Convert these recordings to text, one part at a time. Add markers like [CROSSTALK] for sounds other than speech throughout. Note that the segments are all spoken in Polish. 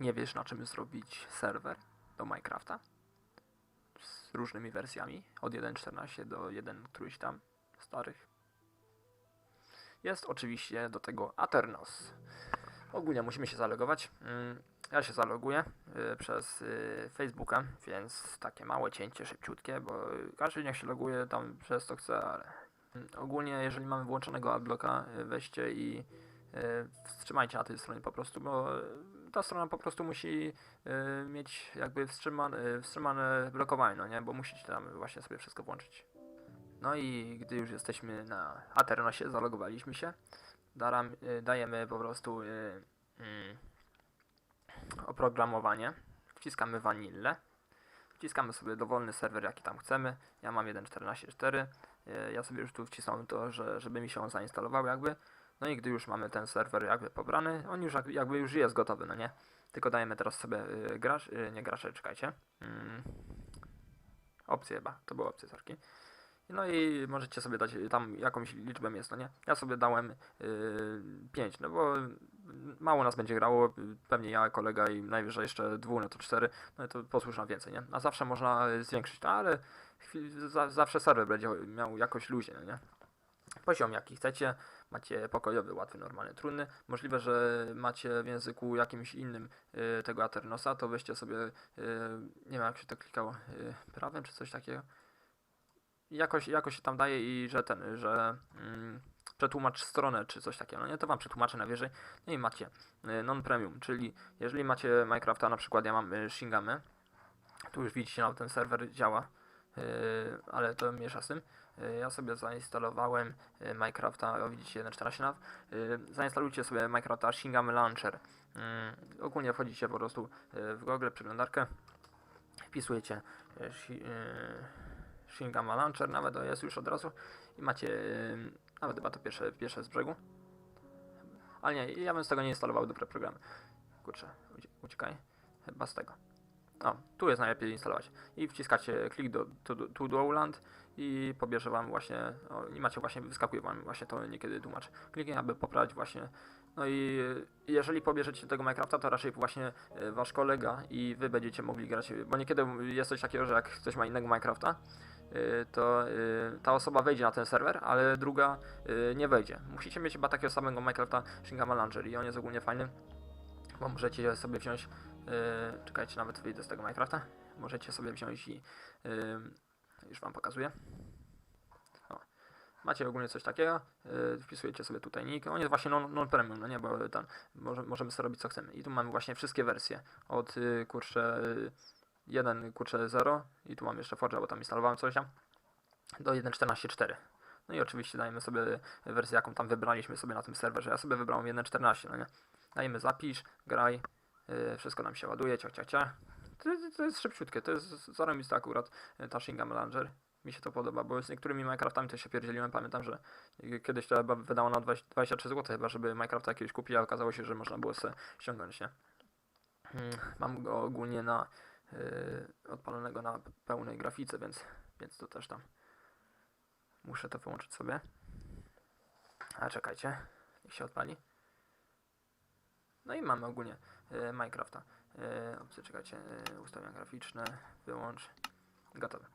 nie wiesz na czym zrobić serwer do Minecrafta z różnymi wersjami od 1.14 do 1 któryś tam starych. Jest oczywiście do tego Aternos. Ogólnie musimy się zalogować. Mm, Ja się zaloguję y, przez y, Facebooka, więc takie małe cięcie, szybciutkie, bo każdy niech się loguje tam przez to chce, ale mm, ogólnie jeżeli mamy włączonego adblocka, y, weźcie i wstrzymajcie na tej stronie po prostu, bo ta strona po prostu musi y, mieć jakby wstrzymane, wstrzymane blokowanie, no nie, bo musicie tam właśnie sobie wszystko włączyć. No i gdy już jesteśmy na Aternosie, zalogowaliśmy się, daram, y, dajemy po prostu y, mm, oprogramowanie, wciskamy vanillę, wciskamy sobie dowolny serwer jaki tam chcemy, ja mam 1.14.4, y, ja sobie już tu wcisnąłem to, że, żeby mi się on zainstalował jakby, no i gdy już mamy ten serwer jakby pobrany, on już jakby, już jest gotowy, no nie? Tylko dajemy teraz sobie y, gracz, y, nie gracze, czekajcie, mm, opcje chyba, to były opcje, sorki. No i możecie sobie dać tam jakąś liczbę jest, no nie? Ja sobie dałem 5, no bo mało nas będzie grało, pewnie ja, kolega i najwyżej jeszcze dwóch, no to 4, no to posłuszam więcej, nie? A zawsze można y, zwiększyć, no ale zawsze serwer będzie miał jakoś luzie, no nie? Poziom jaki chcecie, macie pokojowy, łatwy, normalny, trudny. Możliwe, że macie w języku jakimś innym y, tego Aternosa, to weźcie sobie, y, nie wiem jak się to klikało, y, czy coś takiego jakoś, jakoś się tam daje i że ten, że mm, przetłumacz stronę czy coś takiego, no nie, to wam przetłumaczę najwyżej. No i macie y, non-premium, czyli jeżeli macie Minecrafta, na przykład ja mam y, Shingamy, tu już widzicie, no, ten serwer działa, y, ale to mniejsza z tym. Y, ja sobie zainstalowałem y, Minecrafta, widzicie 1.14 nav, y, zainstalujcie sobie Minecrafta Shingamy Launcher. Y, ogólnie wchodzicie po prostu w Google, przeglądarkę, wpisujecie shi, Shingama Launcher, nawet to jest już od razu i macie, nawet chyba to pierwsze, pierwsze z brzegu. Ale nie, ja bym z tego nie instalował dobre programy. Kurczę, ucie- uciekaj. Chyba z tego. O, tu jest najlepiej instalować. I wciskacie klik do, to, to Dowland i pobierze wam właśnie, o, i macie właśnie, wyskakuje wam właśnie to niekiedy tłumacz. Kliknij, aby poprawić właśnie. No i jeżeli pobierzecie tego Minecrafta, to raczej właśnie y, wasz kolega i wy będziecie mogli grać, bo niekiedy jest coś takiego, że jak ktoś ma innego Minecrafta, y, to y, ta osoba wejdzie na ten serwer, ale druga nie wejdzie. Musicie mieć chyba takiego samego Minecrafta Shingama Launcher i on jest ogólnie fajny, bo możecie sobie wziąć, y, czekajcie, nawet wyjdę z tego Minecrafta, możecie sobie wziąć i y, już wam pokazuję. O. Macie ogólnie coś takiego, y, wpisujecie sobie tutaj nick, on jest właśnie non- non-premium, no nie, bo tam może, możemy sobie robić co chcemy. I tu mamy właśnie wszystkie wersje, od y, kurczę y, 1 kurczę 0 i tu mam jeszcze Forge'a, bo tam instalowałem coś tam, do 1.14.4. No i oczywiście dajemy sobie wersję, jaką tam wybraliśmy sobie na tym serwerze. Ja sobie wybrałem 1.14, no nie. Dajemy zapisz, graj, yy, wszystko nam się ładuje, cia, cia, cia. To, to, to jest szybciutkie, to jest zarobiste akurat y, ta Shingam Launcher. Mi się to podoba, bo z niektórymi Minecraftami to się pierdzieliłem. Pamiętam, że y, kiedyś to chyba wydało na 20 23 zł chyba, żeby Minecrafta jakiegoś kupić, a okazało się, że można było sobie ściągnąć, nie? Mm, Mam go ogólnie na yy, odpalonego na pełnej grafice, więc, więc to też tam muszę to wyłączyć sobie. A czekajcie, niech się odpali. No i mamy ogólnie yy, Minecrafta. Yy, opcje, czekajcie, yy, ustawienia graficzne, wyłącz, gotowe.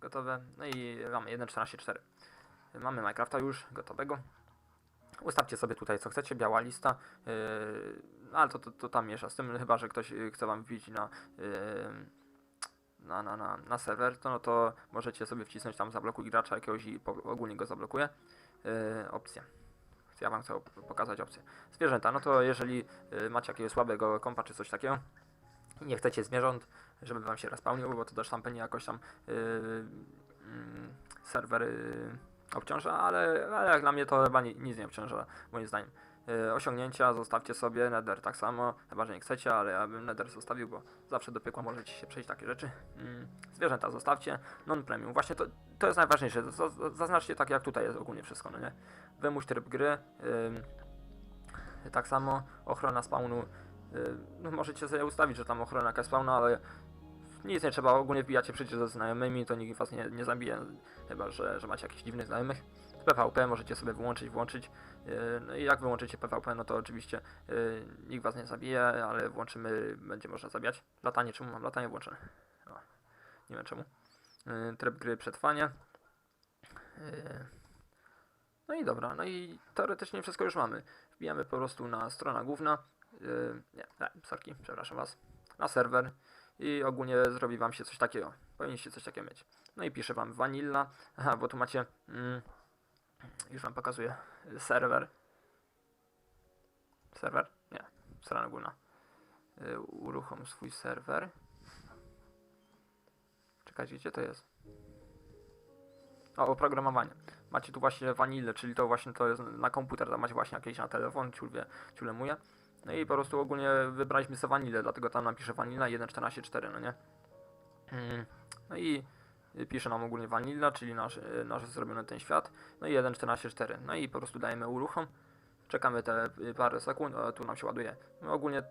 Gotowe, no i mamy 1.14.4. Yy, Mamy Minecrafta już gotowego. Ustawcie sobie tutaj co chcecie, biała lista, yy, ale to, to, to tam miesza z tym, chyba że ktoś chce wam wbić na, yy, na, na, na, na serwer, to, no to możecie sobie wcisnąć tam zablokuj gracza jakiegoś i po, ogólnie go zablokuje. Yy, Ja wam chcę pokazać opcję. Zwierzęta, no to jeżeli yy, macie jakiegoś słabego kompa czy coś takiego i nie chcecie zwierząt, żeby wam się respawnił, bo to też tam pewnie jakoś tam yy, mm, serwer yy, obciąża, ale, ale jak dla mnie to chyba ni- nic nie obciąża, moim zdaniem. Yy, osiągnięcia zostawcie sobie, nether tak samo, chyba że nie chcecie, ale ja bym nether zostawił, bo zawsze do piekła możecie się przejść takie rzeczy. Mm, zwierzęta zostawcie, non-premium, właśnie to, to jest najważniejsze, zaznaczcie tak jak tutaj jest ogólnie wszystko, no nie? Wymuś tryb gry, tak samo ochrona spawnu, no możecie sobie ustawić, że tam ochrona jakaś spawna, ale nic nie trzeba, ogólnie wbijacie przecież ze znajomymi, to nikt was nie, nie zabije, chyba że, że macie jakichś dziwnych znajomych. PvP możecie sobie wyłączyć, włączyć. No i jak wyłączycie PvP, no to oczywiście yy, nikt was nie zabije, ale włączymy, będzie można zabijać. Latanie, czemu mam latanie włączone? Nie wiem czemu. Yy, Tryb gry przetrwanie. Yy, No i dobra, no i teoretycznie wszystko już mamy. Wbijamy po prostu na stronę główna. Yy, nie, nie, sorki, przepraszam was. Na serwer i ogólnie zrobi wam się coś takiego. Powinniście coś takiego mieć. No i pisze wam vanilla. Bo tu macie. Mm, już wam pokazuję. Serwer. Serwer? Nie. Strona główna. Uruchom swój serwer. Czekajcie, gdzie to jest? O, oprogramowanie. Macie tu właśnie vanillę, czyli to właśnie to jest na komputer, macie właśnie jakieś na telefon, ciulwie, ciulemuje. No i po prostu ogólnie wybraliśmy sobie vanillę, dlatego tam napiszę vanilla 1.14.4, no nie? Mm, No i pisze nam ogólnie vanilla, czyli nasz, nasz zrobiony ten świat. No i 1.14.4. No i po prostu dajemy uruchom. Czekamy te parę sekund, tu nam się ładuje. No ogólnie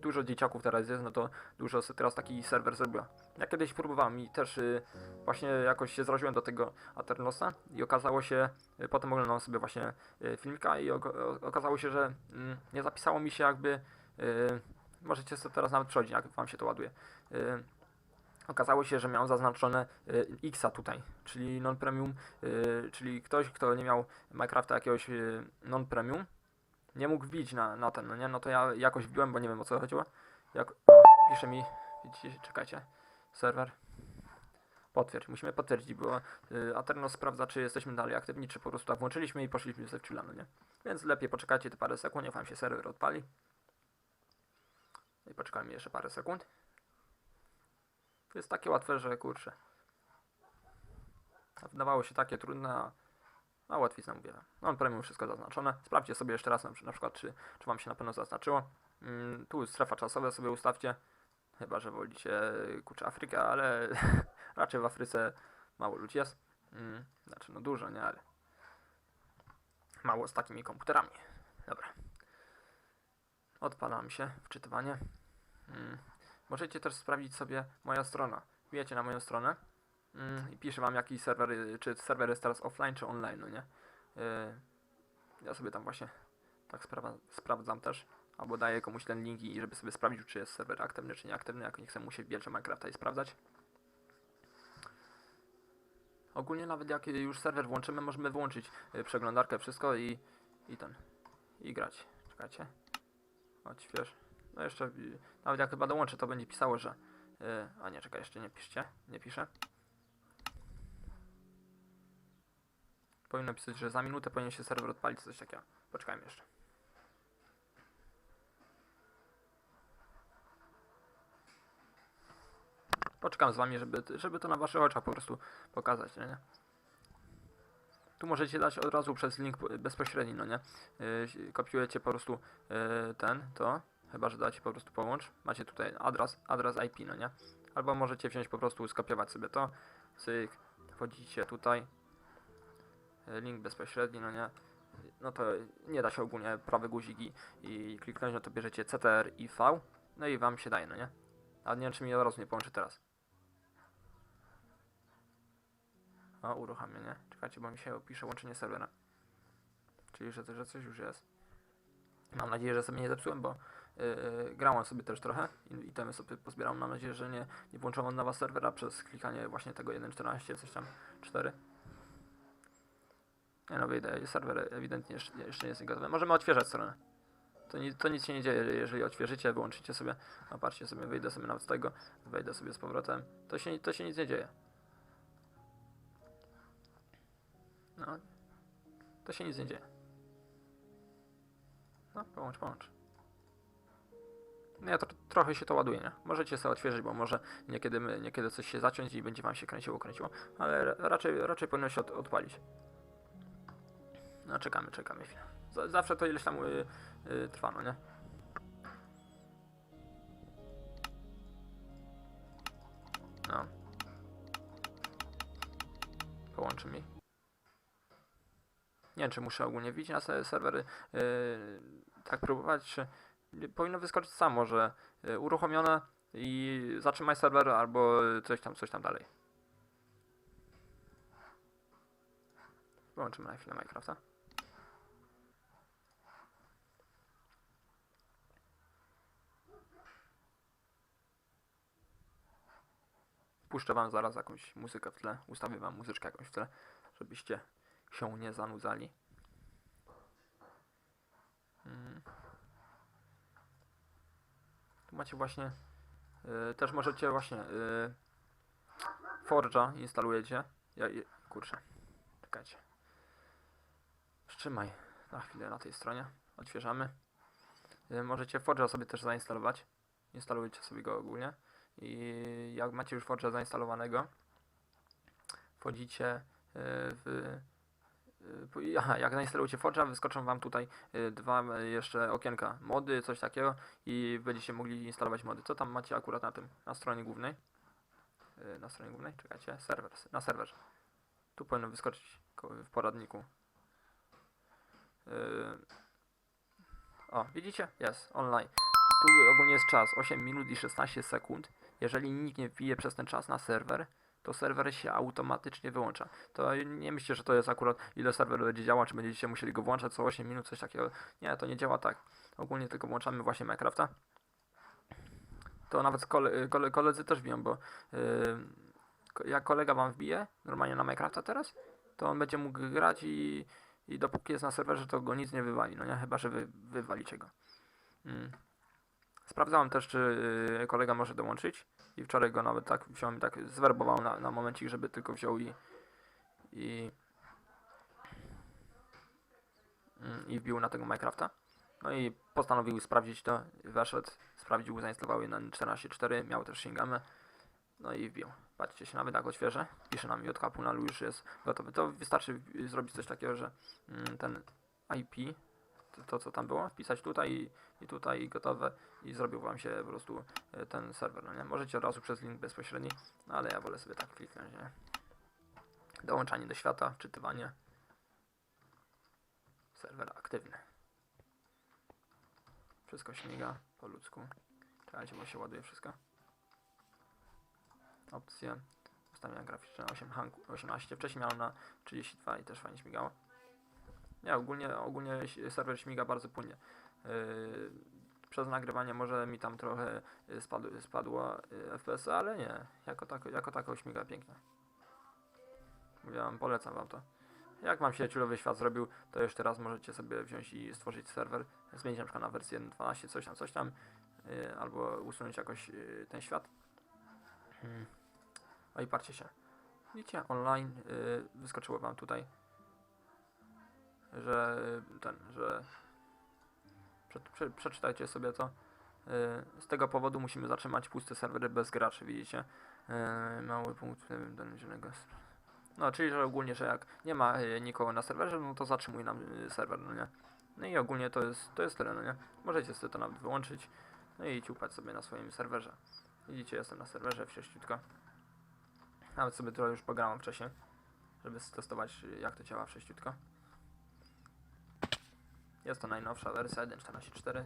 dużo dzieciaków teraz jest, no to dużo teraz taki serwer zrobiło. Ja kiedyś próbowałem i też y, właśnie jakoś się zraziłem do tego Aternosa i okazało się, y, potem oglądałem sobie właśnie y, filmika i oko- o- okazało się, że mm, nie zapisało mi się jakby, y, możecie sobie teraz nawet przechodzić, jak wam się to ładuje. Y, okazało się, że miałem zaznaczone y, Xa tutaj, czyli non-premium, y, czyli ktoś, kto nie miał Minecrafta jakiegoś y, non-premium, nie mógł wbić na, na ten, no nie? No to ja jakoś wbiłem, bo nie wiem o co chodziło. Jak, o, pisze mi, widzicie, czekajcie, serwer. Potwierdź, musimy potwierdzić, bo y, Aternos sprawdza, czy jesteśmy dalej aktywni, czy po prostu tak włączyliśmy i poszliśmy ze chwilami, nie? Więc lepiej poczekajcie te parę sekund, niech wam się serwer odpali. I poczekajmy jeszcze parę sekund. To jest takie łatwe, że kurczę. Wydawało się takie trudne, a łatwizna mówię. Mam premium wszystko zaznaczone. Sprawdźcie sobie jeszcze raz na, przykład, czy, czy wam się na pewno zaznaczyło. Mm, tu strefa czasowa sobie ustawcie. Chyba, że wolicie kurczę Afrykę, ale [LAUGHS] raczej w Afryce mało ludzi jest. Mm, znaczy, no dużo, nie, ale mało z takimi komputerami. Dobra. Odpalam się, wczytywanie. Mm. Możecie też sprawdzić sobie moja strona. Wbijacie na moją stronę i pisze wam jaki serwer, y, czy serwer jest teraz offline czy online, no nie? Y, ja sobie tam właśnie tak sprawa, sprawdzam też, albo daję komuś ten link i żeby sobie sprawdził czy jest serwer aktywny czy nieaktywny, jak nie chcę mu się wbijać do Minecrafta i sprawdzać. Ogólnie nawet jak już serwer włączymy, możemy wyłączyć y, przeglądarkę, wszystko i, i ten, i grać. Czekajcie. Odśwież. No jeszcze, nawet jak chyba dołączę, to będzie pisało, że... a nie, czekaj, jeszcze nie piszcie, nie piszę. Powinno pisać, że za minutę powinien się serwer odpalić, coś takiego. Poczekajmy jeszcze. Poczekam z wami, żeby, żeby to na waszych oczach po prostu pokazać, nie? Tu możecie dać od razu przez link po- bezpośredni, no nie? Yy, kopiujecie po prostu yy, ten, to, chyba, że dacie po prostu połącz. Macie tutaj adres, adres IP, no nie? Albo możecie wziąć po prostu, skopiować sobie to, cyk, wchodzicie tutaj, link bezpośredni, no nie? No to nie da się ogólnie prawy guzik i, kliknąć, no to bierzecie CTR i V, no i wam się daje, no nie? A nie wiem, czy mi od razu nie połączy teraz. O, uruchamię, nie? Czekajcie, bo mi się opisze łączenie serwera. Czyli, że, że coś już jest. Mam nadzieję, że sobie nie zepsułem, bo yy, grałem sobie też trochę i itemy sobie pozbieram. Mam nadzieję, że nie, nie włączono na was serwera przez klikanie właśnie tego 1.14, coś tam 4. Nie no, wyjdę, serwer ewidentnie jeszcze, jeszcze nie jest gotowy. Możemy odświeżać stronę. To, ni to nic się nie dzieje, jeżeli odświeżycie, wyłączycie sobie, patrzcie sobie, wyjdę sobie nawet z tego, wejdę sobie z powrotem, to się, to się nic nie dzieje. No, to się nic nie dzieje. No, połącz, połącz. No ja tro trochę się to ładuje, nie? Możecie sobie odświeżyć, bo może niekiedy, niekiedy coś się zaciąć i będzie wam się kręciło, kręciło, ale ra- raczej, raczej powinno się od odpalić. No, czekamy, czekamy chwilę. Z zawsze to ileś tam y, y, trwa, no nie? No. Połączy mi. Nie wiem, czy muszę ogólnie wbić na se- serwery, yy, tak próbować, czy powinno wyskoczyć samo, że yy, uruchomione i zatrzymaj serwer albo coś tam, coś tam dalej. Wyłączymy na chwilę Minecrafta. Puszczę wam zaraz jakąś muzykę w tle, ustawię wam muzyczkę jakąś w tle, żebyście się nie zanudzali. Mm. Tu macie właśnie, y, też możecie właśnie, y, Forge'a instalujecie. Ja, je- kurczę, czekajcie. Wstrzymaj na chwilę na tej stronie, odświeżamy. Y, możecie Forge'a sobie też zainstalować. Instalujecie sobie go ogólnie. I jak macie już Forge'a zainstalowanego, wchodzicie y, w. po- Aha, jak zainstalujecie Forge'a, wyskoczą Wam tutaj y, dwa jeszcze okienka mody, coś takiego i będziecie mogli instalować mody. Co tam macie akurat na tym, na stronie głównej? Na stronie głównej, czekajcie, serwer, na serwerze. Tu powinno wyskoczyć ko- w poradniku. O, widzicie? Jest, online. Tu ogólnie jest czas 8 minut i 16 sekund. Jeżeli nikt nie wbije przez ten czas na serwer, to serwer się automatycznie wyłącza. To nie myślcie, że to jest akurat ile serwer będzie działał, czy będziecie musieli go włączać co 8 minut, coś takiego. Nie, to nie działa tak. Ogólnie tylko włączamy właśnie Minecrafta. To nawet kole, kole, koledzy też biją, bo yy, jak kolega wam wbije normalnie na Minecrafta teraz, to on będzie mógł grać i, i dopóki jest na serwerze, to go nic nie wywali, no nie? Chyba, że wy, wywalicie go. Mm. Sprawdzałem też, czy y, kolega może dołączyć i wczoraj go nawet tak wziął i tak zwerbował na, na momencik, żeby tylko wziął i i mm, i wbił na tego Minecrafta. No i postanowił sprawdzić to, weszedł, sprawdził, zainstalował je na 14.4, miał też Shingamę, no i wbił. Patrzcie się, nawet jak odświeżę, pisze nam JK Punalu już jest gotowy. To wystarczy y, zrobić coś takiego, że mm, ten IP, to, co tam było, wpisać tutaj i, i tutaj gotowe i zrobił wam się po prostu y, ten serwer, no nie? Możecie od razu przez link bezpośredni, no ale ja wolę sobie tak kliknąć, nie? Dołączanie do świata, wczytywanie. Serwer aktywny. Wszystko śmiga po ludzku. Czekajcie, bo się ładuje wszystko. Opcje. Ustawienia graficzne 8 hanku, 18. Wcześniej miałem na 32 i też fajnie śmigało. Nie, ogólnie, ogólnie serwer śmiga bardzo płynnie. Yy, przez nagrywanie może mi tam trochę y, spadł, spadło y, FPS, ale nie. Jako tako, jako tako śmiga pięknie. Mówiłem, polecam wam to. Jak wam się ciulowy świat zrobił, to jeszcze raz możecie sobie wziąć i stworzyć serwer, zmienić na przykład na wersję 1.12, coś tam, coś tam, yy, albo usunąć jakoś yy, ten świat. Hmm. No i patrzcie się. Widzicie, online yy, wyskoczyło wam tutaj, że yy, ten, że prze, prze, przeczytajcie sobie to. Yy, z tego powodu musimy zatrzymać puste serwery bez graczy, widzicie. Yy, mały punkt yy, do zielonego. No, czyli że ogólnie, że jak nie ma y, nikogo na serwerze, no to zatrzymuje nam y, serwer, no nie? No i ogólnie to jest, to jest tyle, no nie? Możecie sobie to nawet wyłączyć, no i ciupać sobie na swoim serwerze. Widzicie, jestem na serwerze wcześniutko. Nawet sobie trochę już pograłem wcześniej, żeby stestować y, jak to działa wcześniutko. Jest to najnowsza wersja 1.14.4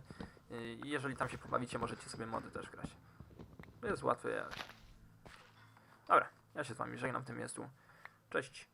y, i jeżeli tam się pobawicie, możecie sobie mody też grać. Jest łatwe jak... Dobra, ja się z wami żegnam w tym miejscu. Cześć.